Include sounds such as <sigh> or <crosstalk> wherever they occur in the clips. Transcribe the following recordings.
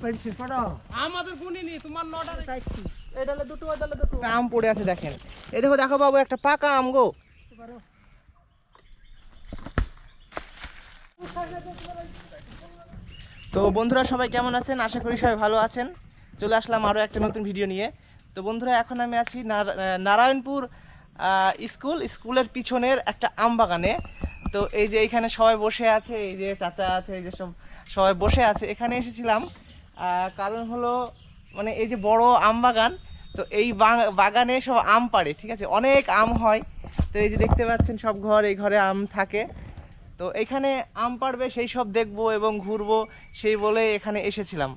আমাদের গুনিনি তোমার নটা এডালে দুটো এডালে দুটো। আম পড়ে আছে দেখেন। এই দেখো দেখো বাবু একটা পাকা আম গো। তো বন্ধুরা সবাই কেমন আছেন? আশা করি সবাই ভালো আছেন। চলে আসলাম আরও একটা নতুন ভিডিও নিয়ে। তো বন্ধুরা এখন আমি আছি নারা- নারায়ণপুর স্কুল। স্কুলের পিছনের একটা আম বাগানে। তো এই যে এখানে সবাই বসে আছে এই যে চাচা আছে এই যে সব সবাই বসে আছে। এখানে এসেছিলাম কারণ হলো মানে এই যে বড় আম বাগান তো এই বাগানে সব আম পাড়ে ঠিক আছে? অনেক আম হয়। তো এই যে দেখতে পাচ্ছেন সব ঘর এই ঘরে আম থাকে। তো এখানে আম পাড়বে সেই সব দেখব এবং ঘুরবো সেই বলে এখানে এসেছিলাম।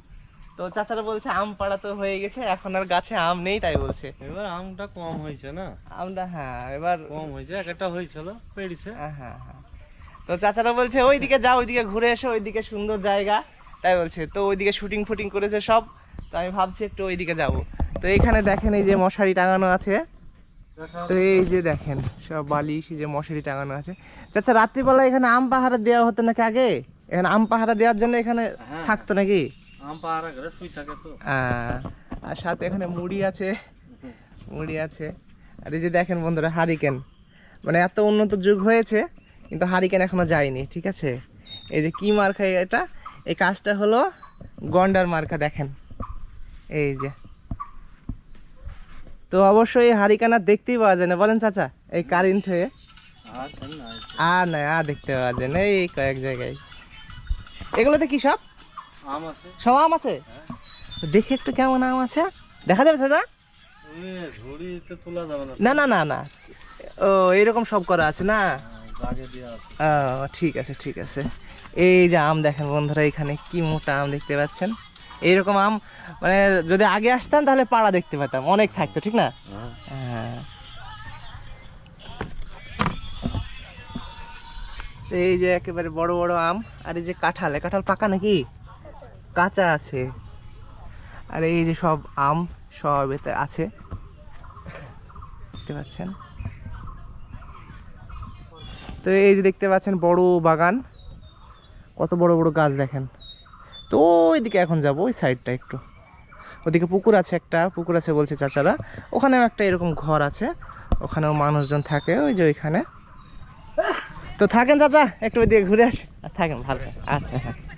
তো চাচারা বলছে আম পাড়া তো হয়ে গেছে এখন আর গাছে আম নেই তাই বলছে। এবার আমটা কম হয়েছে না? আমটা হ্যাঁ এবার কম হয়েছে এক একটা হয়েছিল পেড়িছে। হ্যাঁ হ্যাঁ হ্যাঁ। তো চাচারা বলছে ওইদিকে যাও ওইদিকে ঘুরে এসো ওইদিকে সুন্দর জায়গা। তাই বলছে। তো ওইদিকে শুটিং ফুটিং করেছে সব তো আমি ভাবছি একটু ওইদিকে যাব। তো এখানে দেখেন এই যে মশারি টাঙানো আছে। তো এই যে দেখেন সব বালিশ এই যে মশারি টাঙানো আছে। আচ্ছা রাত্রিবেলা এখানে আম পাহারা দেওয়া হতো নাকি আগে? এখানে আম পাহারা দেওয়ার জন্য এখানে হ্যাঁ। থাকতো নাকি? আম পাহারা করে শুই থাকে তো। আর সাথে এখানে মুড়ি আছে। মুড়ি আছে। আর এই যে দেখেন বন্ধুরা হারিকেন। মানে এত উন্নত যুগ হয়েছে কিন্তু হারিকেন এখনও যায়নি ঠিক আছে? এই যে কি মার্কা এটা? এই কাজটা হলো গন্ডার মার্কা দেখেন। এই যে। তো অবশ্যই হারিকেন দেখতেই পাওয়া যায় না। বলেন চাচা এই কারেন্ট হয়ে। আর না আর দেখতে পাওয়া যায় না। এই কয়েক জায়গায়। এগুলোতে কি সব? আম আছে। সব আম আছে? দেখি একটু কেমন আম আছে। দেখা যাবে চাচা? না। না না না ও এরকম সব করা আছে না? ও, ঠিক আছে ঠিক আছে। এই যে আম দেখেন বন্ধুরা, এখানে কি মোটা আম দেখতে পাচ্ছেন? এইরকম আম মানে যদি আগে আসতাম তাহলে পাড়া দেখতে পেতাম, অনেক থাকতো, ঠিক না? হ্যাঁ। এই যে একেবারে বড় বড় আম, আর এই যে কাঁঠাল কাঁঠাল পাকা নাকি? কাঁচা আছে। আর এই যে সব আম, সব এতে আছে। দেখতে পাচ্ছেন? তো এই যে দেখতে পাচ্ছেন বড় বাগান। কত বড় বড় গাছ দেখেন। তো ওইদিকে এখন যাব, ওই সাইডটা একটু। ওদিকে পুকুর আছে একটা, পুকুর আছে বলছে চাচারা। ওখানেও একটা এরকম ঘর আছে, ওখানেও মানুষজন থাকে, ওই যে ওইখানে। তো থাকেন চাচা, একটু ওইদিকে ঘুরে আসেন। থাকেন, ভালো। আচ্ছা হ্যাঁ।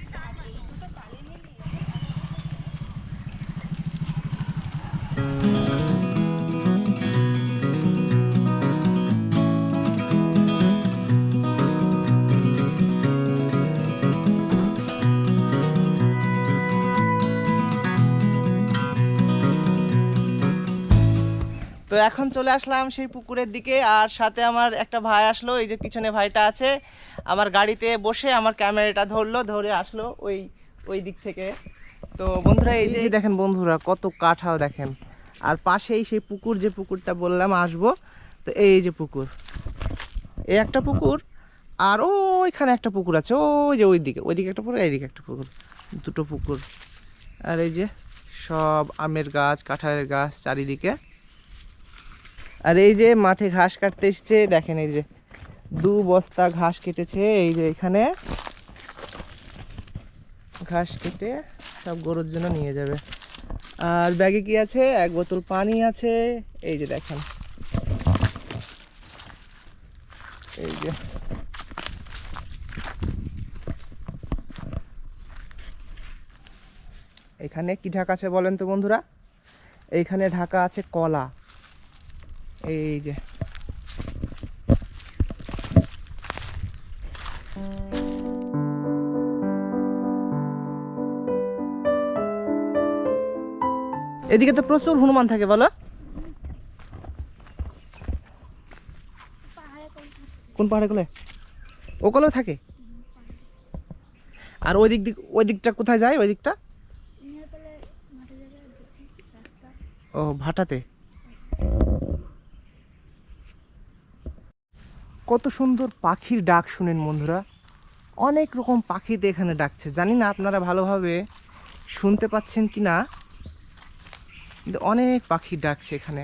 তো এখন চলে আসলাম সেই পুকুরের দিকে, আর সাথে আমার একটা ভাই আসলো, এই যে পিছনে ভাইটা আছে। আমার গাড়িতে বসে আমার ক্যামেরাটা ধরলো, ধরে আসলো ওই ওই দিক থেকে। তো বন্ধুরা, এই যে দেখেন বন্ধুরা, কত কাঁঠাল দেখেন। আর পাশেই সেই পুকুর, যে পুকুরটা বললাম, আসব। তো এই যে পুকুর। এই একটা পুকুর, আর ওইখানে একটা পুকুর আছে, ওই যে ওই দিকে, ওইদিকে একটা পুকুর, এইদিকে একটা পুকুর। দুটো পুকুর। আর এই যে সব আমের গাছ, কাঁঠালের গাছ চারিদিকে। আর এই যে মাঠে ঘাস কাটতে এসছে, দেখেন এই যে দু বস্তা ঘাস কেটেছে, এই যে এখানে ঘাস কেটে সব গরুর জন্য নিয়ে যাবে। আর ব্যাগে কি আছে? এক বোতল পানি আছে, এই যে দেখেন। এই যে। এখানে কি ঢাকা আছে বলেন তো বন্ধুরা? এইখানে ঢাকা আছে কলা। এই যে। এদিকে তো প্রচুর হনুমান থাকে, বলো। কোন পাহাড়ে গুলো? ওগুলো থাকে? আর ওই দিক দিক, ওই দিকটা কোথায় যায়? ওই দিকটা? ও, ভাটাতে। কত সুন্দর পাখির ডাক শুনেন বন্ধুরা। অনেক রকম পাখিতে এখানে ডাকছে। জানি না আপনারা ভালোভাবে শুনতে পাচ্ছেন কি না অনেক পাখি ডাকছে এখানে।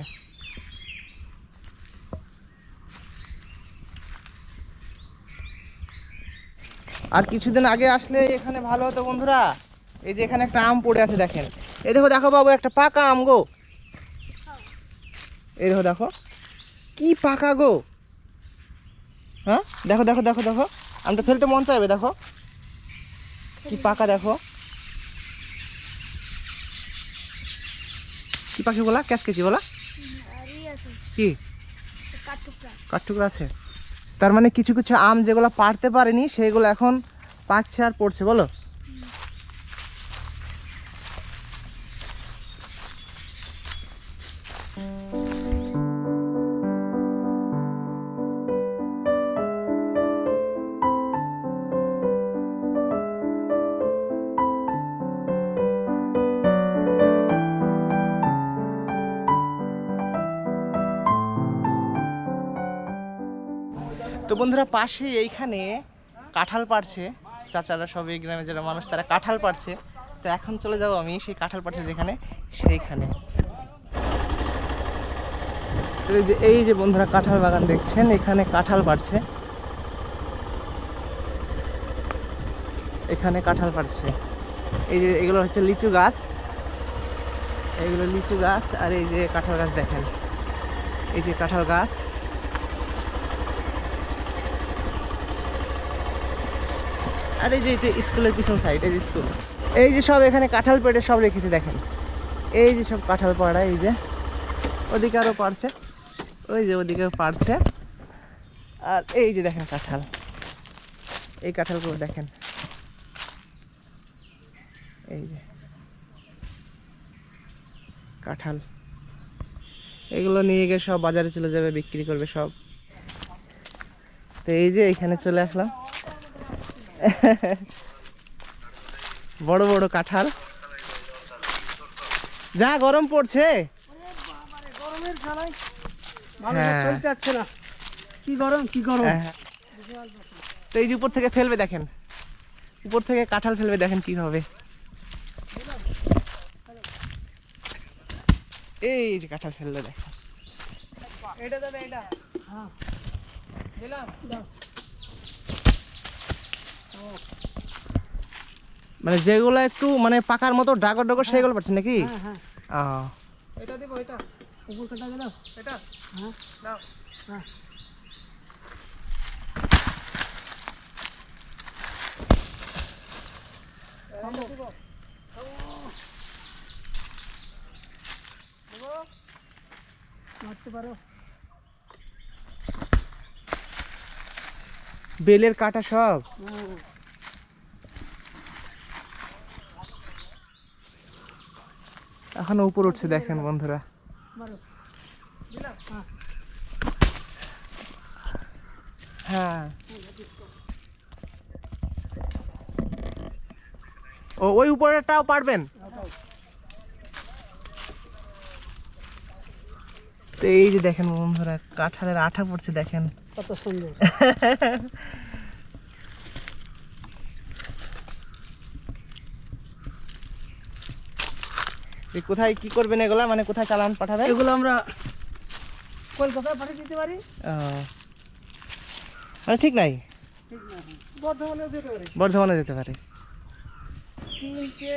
আর কিছুদিন আগে আসলে এখানে ভালো হতো বন্ধুরা। এই যে এখানে একটা আম পড়ে আছে দেখেন। এই দেখো দেখো বাবু, একটা পাকা আম গো। এই দেখো দেখো। কি পাকা গো। হ্যাঁ? দেখো দেখো দেখো দেখো। আমটা ফেলতে মন চাইবে, দেখো। কি পাকা, দেখো। কি পাখি বলা? ক্যাশ কেছি বলা? কি? কাঠঠুকরা আছে। তার মানে কিছু কিছু আম যেগুলো পারতে পারেনি সেইগুলো এখন পাকছে আর পড়ছে, বলো? তো বন্ধুরা পাশে এইখানে কাঁঠাল পাড়ছে। চাচারা সব এই গ্রামে যারা মানুষ, তারা কাঁঠাল পাড়ছে। তো এখন চলে যাব আমি সেই কাঁঠাল পাড়ছে যেখানে, সেইখানে। যে, এই যে বন্ধুরা কাঁঠাল বাগান দেখছেন, এখানে কাঁঠাল পাড়ছে। এখানে কাঁঠাল পাড়ছে। এই যে, এগুলো হচ্ছে লিচু গাছ। এইগুলো লিচু গাছ, আর এই যে কাঁঠাল গাছ দেখেন। এই যে কাঁঠাল গাছ। আর এই যে স্কুলের পিছন সাইড এই যে স্কুল। এই যে সব এখানে কাঁঠাল পেটে সব রেখেছে, দেখেন। এই যে সব কাঁঠাল পাড়া, এই যে। ওদিকে আরও পারছে ওই যে ওদিকে পারছে আর এই যে দেখেন কাঁঠাল। এই কাঁঠালগুলো দেখেন। এই যে। কাঁঠাল। এগুলো নিয়ে গিয়ে সব বাজারে চলে যাবে, বিক্রি করবে সব। তো এই যে এখানে চলে আসলাম। <laughs> বড় বড় কাঁঠাল। যা গরম পড়ছে। গরমের জ্বালায় ভালো হ্যাঁ। চলতে যাচ্ছে না। কি গরম কি গরম। হ্যাঁ। তো এই যে উপর থেকে ফেলবে দেখেন। উপর থেকে কাঁঠাল ফেলবে দেখেন কি হবে। এই যে কাঁঠাল ফেললে দেখেন। এটা দেবে এটা। হ্যাঁ। দিলাম। মানে যেগুলো একটু মানে পাকার মতো ডাগর ডগর সেগুলো পাচ্ছেন নাকি? হ্যাঁ হ্যাঁ। আহ, এটা দেবো এটা। উপর কাটা গেল এটা? হ্যাঁ। দাও। হ্যাঁ। বেলের কাটা সব? এখন উপর উঠছে দেখেন বন্ধুরা। হ্যাঁ। হ্যাঁ ও ওই উপরেরটাও পারবেন? তো এই যে দেখেন বন্ধুরা কাঁঠালের আঠা পড়ছে দেখেন। কত সুন্দর। <laughs> এ কোথায় কি করবেন এগুলা? মানে কোথায় চালান পাঠাবেন? এগুলো আমরা কলকাতায় পাঠিয়ে দিতে পারি। মানে ঠিক নাই? ঠিক না বর্ধমানেও পারি। বর্ধমানে যেতে পারে। তিনটে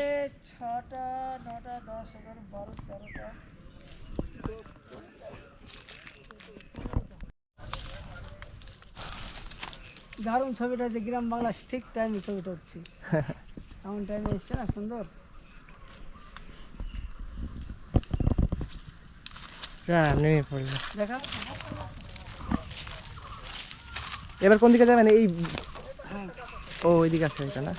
ছটা নটা দশ এগারো বারো তেরোটা। দারুণ ছবিটা হচ্ছে গ্রাম বাংলা ঠিক টাইমে ছবিটা হচ্ছে <laughs> এমন টাইমে এসছে না সুন্দর? নেমে দেখা এবার কোন দিকে যাবেন? এই হ্যাঁ ও ওই দিকে আছে এটা না?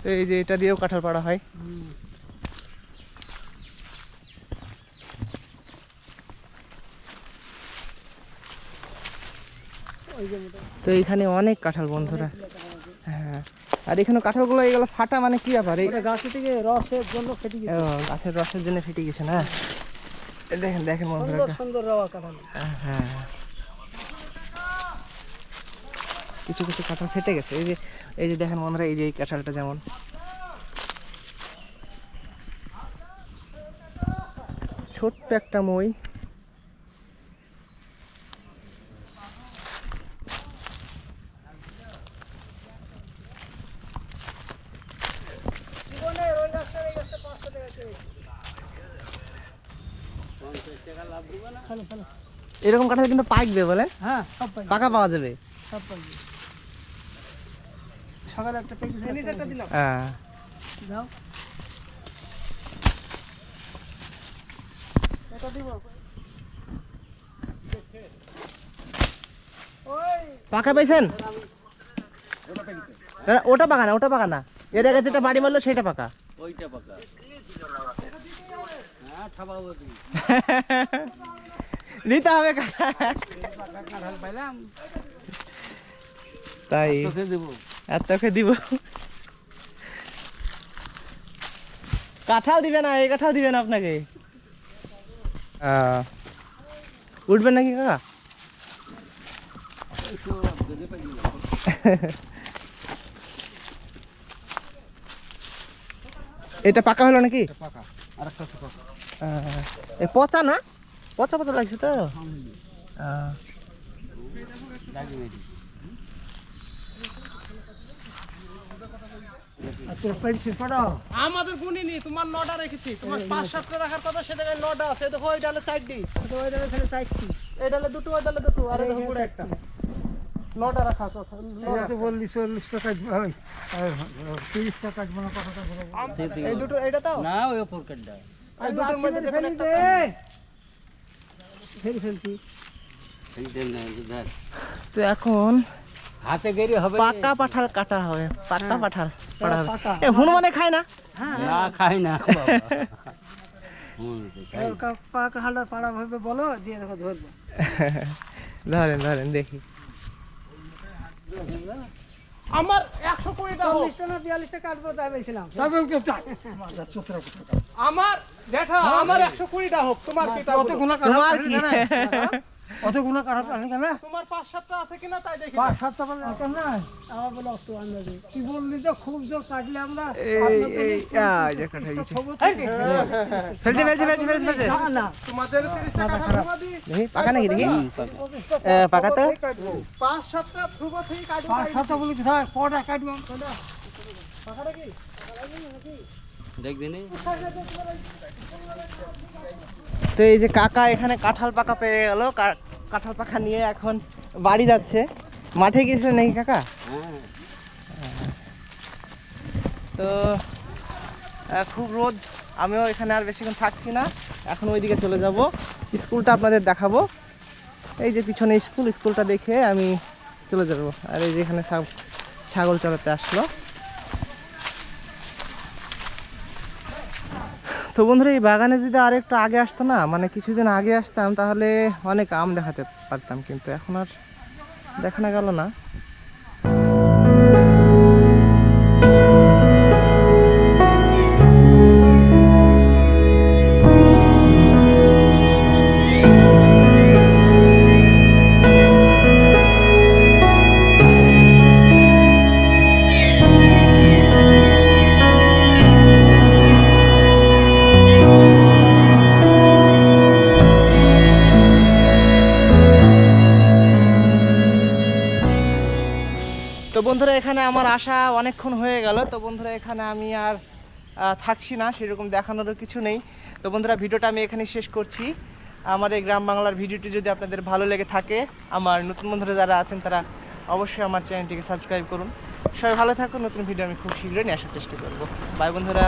তো এই যে এটা দিয়েও কাঁঠাল পাড়া হয় হুম। ওই যে মোটা তো এখানে অনেক কাঁঠাল বন্ধুরা। হ্যাঁ। আর এখানে কাঁঠালগুলো এগুলো ফাটা মানে কি ব্যাপার? এই ওটা থেকে রসের জন্য ফেটে গেছে। গাছের রসের জন্য ফেটে গেছে না? দেখেন দেখেন বন্ধুরা। সুন্দর সুন্দর রওয়া কাটাল হ্যাঁ। কিছু কিছু কাঁঠাল ফেটে গেছে। এই যে এই যে দেখেন বন্ধুরা এই যে এই কাঁঠালটা যেমন। ছোট্ট একটা মই। এরকম কাঁঠাল কিন্তু পাকবে বলে? হ্যাঁ সব পাকা পাওয়া যাবে? সব পাই সকালে একটা পেকে দিলাম। হ্যাঁ। দাও। পাকা পাইছেন? ওটা পাকা না ওটা পাকা না। এর আগে যেটা বাড়ি মারলো সেটা পাকা। ওইটা পাকা। হ্যাঁ <laughs> নিতে হবে কাঁঠাল পাইলাম তাই আর তোকে দিব। কাঁঠাল দিবে না এই কাঁঠাল দিবে না আপনাকে? আহ, উঠবেন নাকি কাকা? <laughs> এটা পাকা হলো নাকি? পাকা। আর পাকা। এ পচা না? পচা পচা লাগছে তো? আচ্ছা আমাদের গুণিনি তোমার নটা রেখেছি। তোমার পাঁচ সাতটা রাখার কথা নটা আছে। দেখো ওই ডালে চারটি। ওই ডালে ফেলে এই ডালে দুটো ওই ডালে দুটো আর দেখো একটা। নটা রাখা তো বললি চল্লিশ টাকা তিরিশ টাকা মনে কথাটা এই দুটো এইটা তো না ওই ওপর আর দুটোর মধ্যে ফেলি দে। ফেলি ফেলছি। তো এখন হাতে গেরি হবে পাকা পাঠাল কাটা হবে পাকা পাঠাল পাড়া হবে। এ হনুমানে খায় না? না খাই না পাকা হালটা পাড়া ভাবে বলো দিয়ে দেখো ধরবো। ধরেন ধরেন দেখি। আমার একশো কুড়িটা চল্লিশটা না বিয়াল্লিশটা কাটবো তাই বলছিলাম। আমার জ্যাঠা আমার একশো কুড়িটা হোক তোমার কি তোমার কি? অতগুলো কাটা পানি কেন? তোমার পাঁচ সাতটা আছে কিনা তাই দেখি পাঁচ সাতটা পানি কেন আমার বলে অত আন্দাজে কি বললি তো? খুব জোর কাটলে আমরা এই যে কাটা গেছে। ফেলছে ফেলছে ফেলছে ফেলছে। ফেলছে না না। তোমাদের 30 টাকা খারাপ। দেখি পাকা নাকি দেখি? পাকা। তো? পাঁচ সাতটা থেকে কাটবো। পাঁচ সাতটা বলি কোথায় কটা কাটবো? দেখবি নি? তো এই যে কাকা এখানে কাঁঠাল পাকা পেয়ে গেল। কা- কাঁঠাল পাখা নিয়ে এখন বাড়ি যাচ্ছে। মাঠে গিয়েছিলেন নাকি কাকা? তো খুব রোদ। আমিও এখানে আর বেশিক্ষণ থাকছি না। এখন ওইদিকে চলে যাব। স্কুলটা আপনাদের দেখাবো। এই যে পিছনে স্কুল, স্কুলটা দেখে আমি চলে যাব। আর এই যে এখানে ছাগ- ছাগল চড়াতে আসলো। তো বন্ধুরা, এই বাগানে যদি আর একটু আগে আসতো না মানে কিছুদিন আগে আসতাম, তাহলে অনেক আম দেখাতে পারতাম, কিন্তু এখন আর দেখানো গেল না। বন্ধুরা, এখানে আমার আসা অনেকক্ষণ হয়ে গেল। তো বন্ধুরা, এখানে আমি আর থাকছি না, সেরকম দেখানোরও কিছু নেই। তো বন্ধুরা, ভিডিওটা আমি এখানে শেষ করছি। আমার এই গ্রাম বাংলার ভিডিওটি যদি আপনাদের ভালো লেগে থাকে, আমার নতুন বন্ধুরা যারা আছেন, তারা অবশ্যই আমার চ্যানেলটিকে সাবস্ক্রাইব করুন। সবাই ভালো থাকুন, নতুন ভিডিও আমি খুব শীঘ্রই নিয়ে আসার চেষ্টা করব। বাই বন্ধুরা।